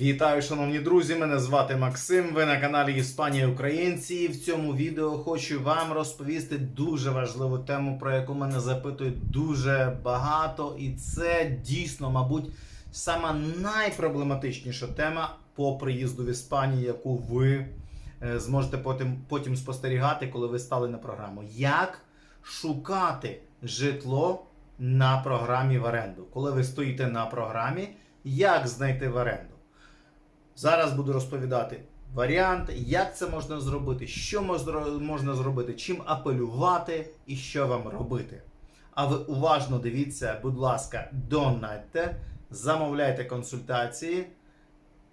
Вітаю, шановні друзі! Мене звати Максим. Ви на каналі Іспанія Українці. І в цьому відео хочу вам розповісти дуже важливу тему, про яку мене запитують дуже багато. І це дійсно, мабуть, сама найпроблематичніша тема по приїзду в Іспанію, яку ви е, зможете потім, потім спостерігати, коли ви стали на програму. Як шукати житло на програмі в оренду? Коли ви стоїте на програмі, як знайти в оренду? Зараз буду розповідати варіанти, як це можна зробити, що можна- зробити, чим апелювати і що вам робити. А ви уважно дивіться, будь ласка, донатьте, замовляйте консультації,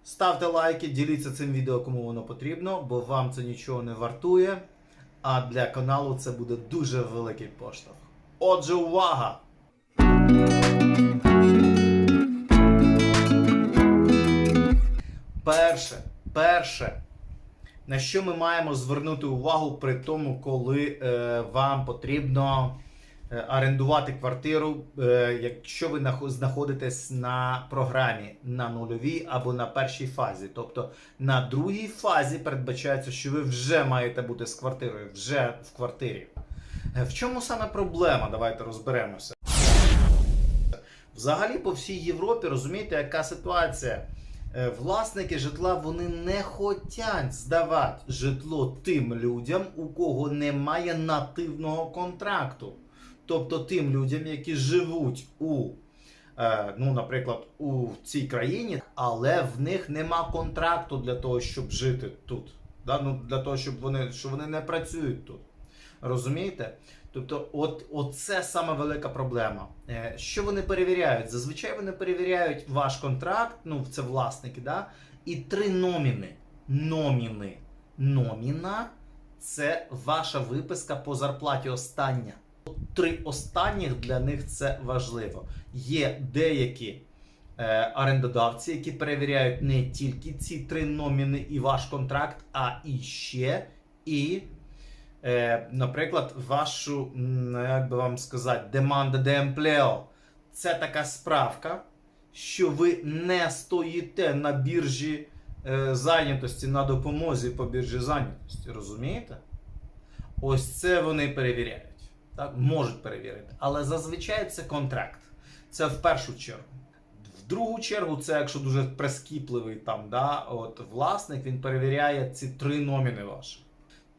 ставте лайки, діліться цим відео, кому воно потрібно, бо вам це нічого не вартує. А для каналу це буде дуже великий поштовх. Отже, увага! Перше, перше, на що ми маємо звернути увагу при тому, коли е, вам потрібно е, орендувати квартиру, е, якщо ви нахо- знаходитесь на програмі на нульовій або на першій фазі. Тобто на другій фазі передбачається, що ви вже маєте бути з квартирою, вже в квартирі. Е, В чому саме проблема? Давайте розберемося. Взагалі по всій Європі розумієте, яка ситуація? Е, Власники житла вони не хочуть здавати житло тим людям, у кого немає нативного контракту. Тобто тим людям, які живуть у, е, ну, наприклад, у цій країні, але в них нема контракту для того, щоб жити тут. Да? Ну, для того, щоб вони, що вони не працюють тут. Розумієте? Тобто, от, оце саме велика проблема. Е, Що вони перевіряють? Зазвичай вони перевіряють ваш контракт, ну це власники, да? і три номіни. Номіни. Номіна це ваша виписка по зарплаті остання. Три останніх для них це важливо. Є деякі е, орендодавці, які перевіряють не тільки ці три номіни і ваш контракт, а і ще і наприклад, вашу, як би вам сказати, деманда де емплео. Це така справка, що ви не стоїте на біржі е, зайнятості на допомозі по біржі зайнятості. Розумієте? Ось це вони перевіряють. Так? Можуть перевірити. Але зазвичай це контракт. Це в першу чергу. В другу чергу, це якщо дуже прискіпливий там, да, от, власник, він перевіряє ці три номіни ваші.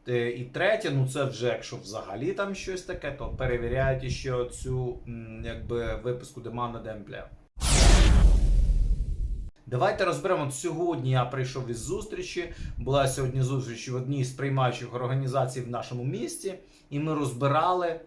Е, І третє, ну це вже якщо взагалі там щось таке, то перевіряють ще цю якби виписку деманда демпля. Давайте розберемо. Сьогодні я прийшов із зустрічі. Була сьогодні зустріч в одній з приймаючих організацій в нашому місті, і ми розбирали, е,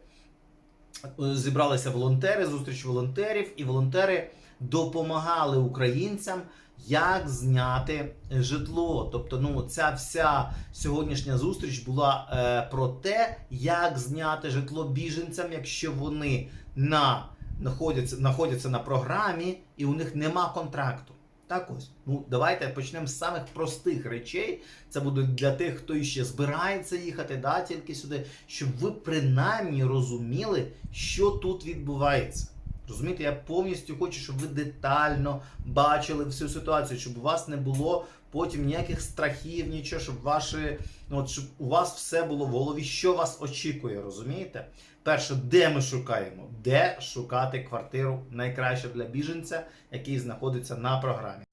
зібралися волонтери, зустріч волонтерів, і волонтери допомагали українцям, як зняти житло. Тобто, ну, ця вся сьогоднішня зустріч була е, про те, як зняти житло біженцям, якщо вони на, знаходяться, знаходяться на програмі і у них нема контракту. Так ось. Ну, давайте почнемо з самих простих речей. Це буде для тих, хто іще збирається їхати, да, тільки сюди, щоб ви принаймні розуміли, що тут відбувається. Розумієте, я повністю хочу, щоб ви детально бачили всю ситуацію, щоб у вас не було потім ніяких страхів, нічого, щоб ваші, ну, от, щоб у вас все було в голові, що вас очікує, розумієте? Перше, де ми шукаємо? Де шукати квартиру найкраще для біженця, який знаходиться на програмі?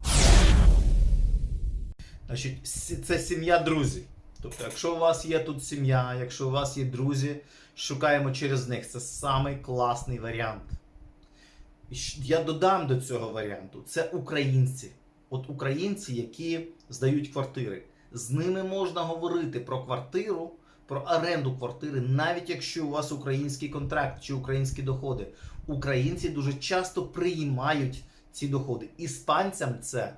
Значить, це сім'я друзів. Тобто, якщо у вас є тут сім'я, якщо у вас є друзі, шукаємо через них. Це самий класний варіант. Я додам до цього варіанту: це українці. От українці, які здають квартири. З ними можна говорити про квартиру, про оренду квартири, навіть якщо у вас український контракт чи українські доходи. Українці дуже часто приймають ці доходи. Іспанцям це.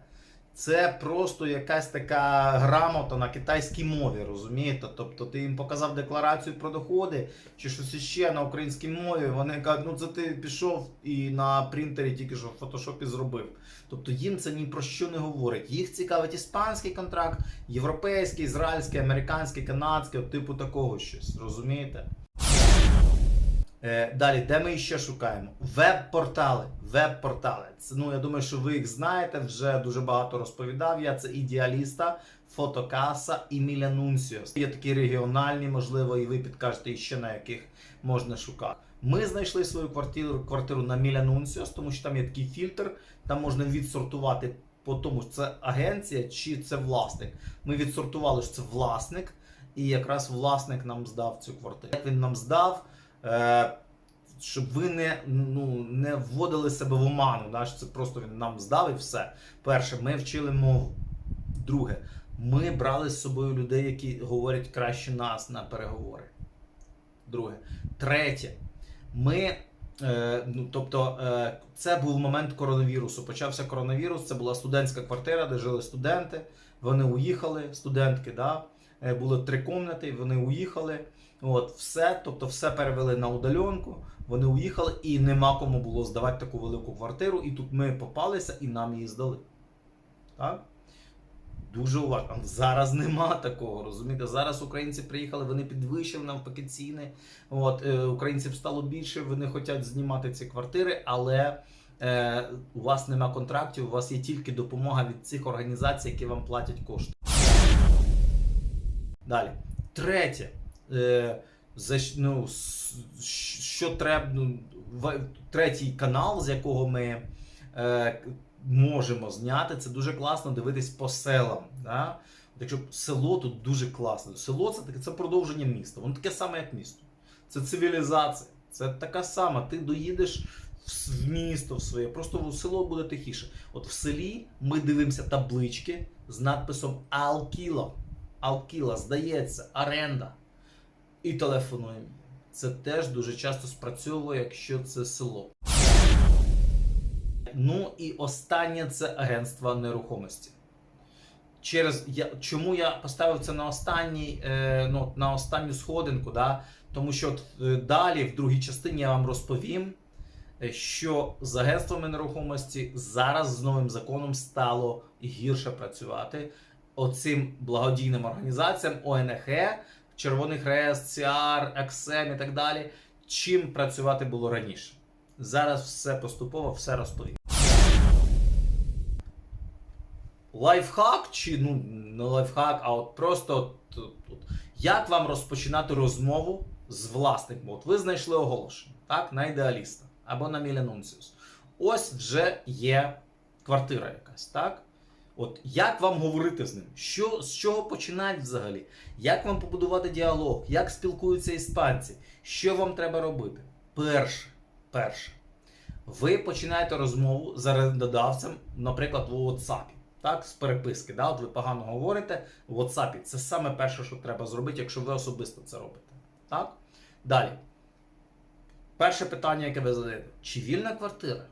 Це просто якась така грамота на китайській мові, розумієте? Тобто ти їм показав декларацію про доходи чи щось іще на українській мові. Вони кажуть, ну це ти пішов і на принтері тільки що в фотошопі зробив. Тобто їм це ні про що не говорить. Їх цікавить іспанський контракт, європейський, ізраїльський, американський, канадський, типу такого щось. Розумієте? Е, далі, де ми ще шукаємо? Веб-портали. Веб-портали. Ну, я думаю, що ви їх знаєте, вже дуже багато розповідав я. Це ідеаліста, фотокаса і Мілянунсіос. Є такі регіональні, можливо, і ви підкажете ще на яких можна шукати. Ми знайшли свою квартиру, квартиру на Мілянунсіос, тому що там є такий фільтр, там можна відсортувати по тому, що це агенція чи це власник. Ми відсортували, що це власник, і якраз власник нам здав цю квартиру. Як він нам здав, щоб ви не, ну, не вводили себе в оману, да, що це просто він нам здав і все. Перше, ми вчили мову. Друге, ми брали з собою людей, які говорять краще нас на переговори. Друге. Третє, ми. Е, ну, тобто, е, це був момент коронавірусу. Почався коронавірус, це була студентська квартира, де жили студенти. Вони уїхали, студентки, да? е, було три кімнати, вони уїхали. От, все, тобто все перевели на удаленку, вони уїхали і нема кому було здавати таку велику квартиру. І тут ми попалися і нам її здали. Так? Дуже уважно. Зараз нема такого, розумієте? Зараз українці приїхали, вони підвищили навпаки ціни. От, е, українців стало більше, вони хочуть знімати ці квартири, але е, у вас нема контрактів, у вас є тільки допомога від цих організацій, які вам платять кошти. Далі. Третє. Е, за, ну, що треба, ну, третій канал, з якого ми е, можемо зняти, це дуже класно дивитись по селам. Да? Якщо село тут дуже класно. Село це таке це продовження міста. Воно таке саме, як місто. Це цивілізація. Це така сама. Ти доїдеш в в місто в своє, просто в село буде тихіше. От в селі ми дивимося таблички з надписом Алкіла. Алкіла, здається, оренда. І телефонуємо. Це теж дуже часто спрацьовує, якщо це село. Ну і останнє це агентство нерухомості. Через я, чому я поставив це на останній, е, ну, на останню сходинку, да? тому що от, е, далі, в другій частині, я вам розповім, е, що з агентствами нерухомості зараз з новим законом стало гірше працювати. Оцим благодійним організаціям ОНГ, Червоний Хрест, ЦІАР, ЕКСЕМ і так далі. Чим працювати було раніше? Зараз все поступово все розповім. Лайфхак, чи ну не лайфхак, а от просто от, от, як вам розпочинати розмову з власником? От ви знайшли оголошення, так, на ідеаліста або на Мілянунціус. Ось вже є квартира якась, так? От як вам говорити з ним? Що, з чого починати взагалі? Як вам побудувати діалог? Як спілкуються іспанці? Що вам треба робити? Перше, перше. Ви починаєте розмову з орендодавцем, наприклад, у WhatsApp, так, з переписки. Да? От ви погано говорите в WhatsApp. Це саме перше, що треба зробити, якщо ви особисто це робите. Так? Далі. Перше питання, яке ви задаєте: чи вільна квартира?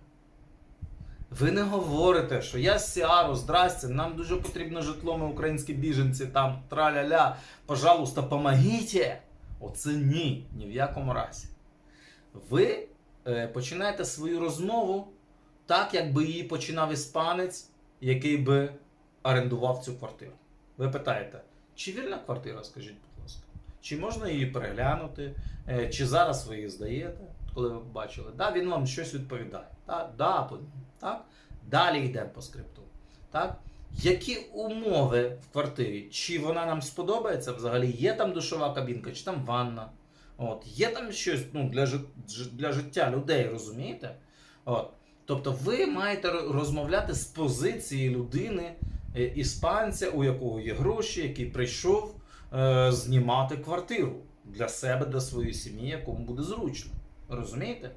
Ви не говорите, що я з Сіару, здрасте, нам дуже потрібно житло, ми українські біженці, там траля-ля, пожалуйста, помогите. Оце ні, ні в якому разі. Ви е, починаєте свою розмову так, якби її починав іспанець, який би орендував цю квартиру. Ви питаєте, чи вільна квартира, скажіть, будь ласка, чи можна її переглянути, Е, чи зараз ви її здаєте, коли ви бачили? Да, він вам щось відповідає. Да, ні. Так? Далі йдемо по скрипту. Так? Які умови в квартирі? Чи вона нам сподобається взагалі? Є там душова кабінка, чи там ванна? От. Є там щось ну, для, для життя людей, розумієте? От. Тобто ви маєте розмовляти з позиції людини, е, іспанця, у якого є гроші, який прийшов е, знімати квартиру для себе, для своєї сім'ї, якому буде зручно. Розумієте?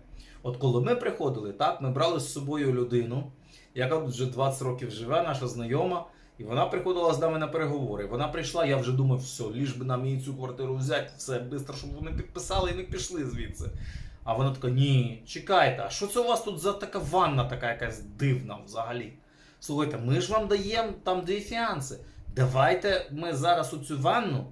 От коли ми приходили, так, ми брали з собою людину, яка вже 20 років живе, наша знайома, і вона приходила з нами на переговори. Вона прийшла, я вже думав, все, ліж би нам її цю квартиру взяти, все, швидко, щоб вони підписали і не пішли звідси. А вона така: ні, чекайте, а що це у вас тут за така ванна, така якась дивна взагалі? Слухайте, ми ж вам даємо там дві фіанси. Давайте ми зараз у цю ванну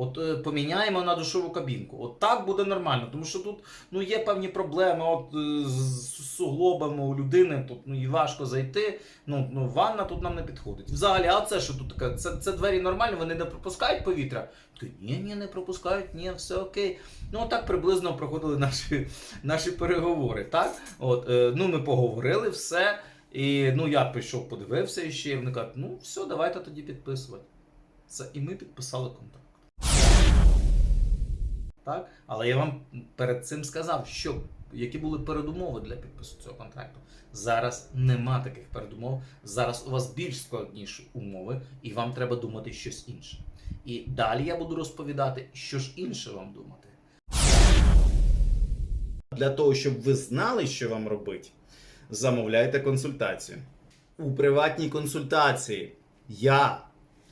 От е, поміняємо на душову кабінку. От так буде нормально, тому що тут ну, є певні проблеми. От е, з суглобами у людини тут ну, і важко зайти. Ну, ну ванна тут нам не підходить. Взагалі, а це що тут таке? Це, це двері нормальні, вони не пропускають повітря? Ти, ні, ні, не пропускають, ні, все окей. Ну, так приблизно проходили наші, наші переговори. Так? От, е, ну, ми поговорили все. І ну, я прийшов, подивився ще, і вони кажуть, ну все, давайте тоді підписувати. Це і ми підписали контракт. Так? Але я вам перед цим сказав, що які були передумови для підпису цього контракту. Зараз нема таких передумов. Зараз у вас більш складніші умови, і вам треба думати щось інше. І далі я буду розповідати, що ж інше вам думати. Для того, щоб ви знали, що вам робити, замовляйте консультацію. У приватній консультації я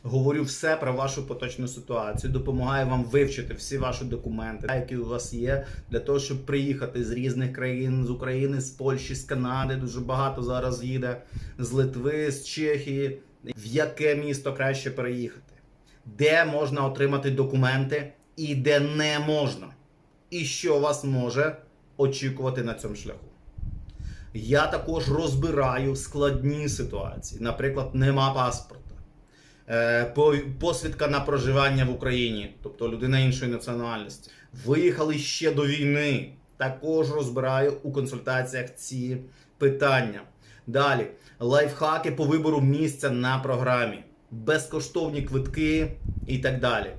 говорю все про вашу поточну ситуацію, допомагаю вам вивчити всі ваші документи, які у вас є, для того, щоб приїхати з різних країн, з України, з Польщі, з Канади. Дуже багато зараз їде, з Литви, з Чехії. В яке місто краще переїхати? Де можна отримати документи і де не можна? І що вас може очікувати на цьому шляху? Я також розбираю складні ситуації. Наприклад, нема паспорта, по- посвідка на проживання в Україні, тобто людина іншої національності. Виїхали ще до війни. Також розбираю у консультаціях ці питання. Далі лайфхаки по вибору місця на програмі, безкоштовні квитки і так далі.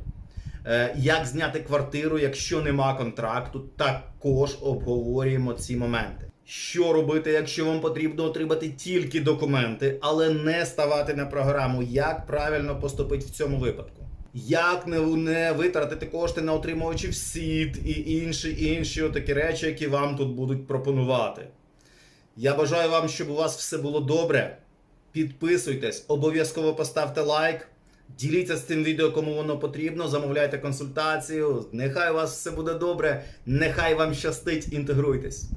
Е, Як зняти квартиру, якщо нема контракту, також обговорюємо ці моменти. Що робити, якщо вам потрібно отримати тільки документи, але не ставати на програму? Як правильно поступити в цьому випадку? Як не, не витратити кошти на отримувачів сіт і інші інші такі речі, які вам тут будуть пропонувати? Я бажаю вам, щоб у вас все було добре. Підписуйтесь, обов'язково поставте лайк. Діліться з цим відео, кому воно потрібно. Замовляйте консультацію. Нехай у вас все буде добре. Нехай вам щастить. Інтегруйтесь.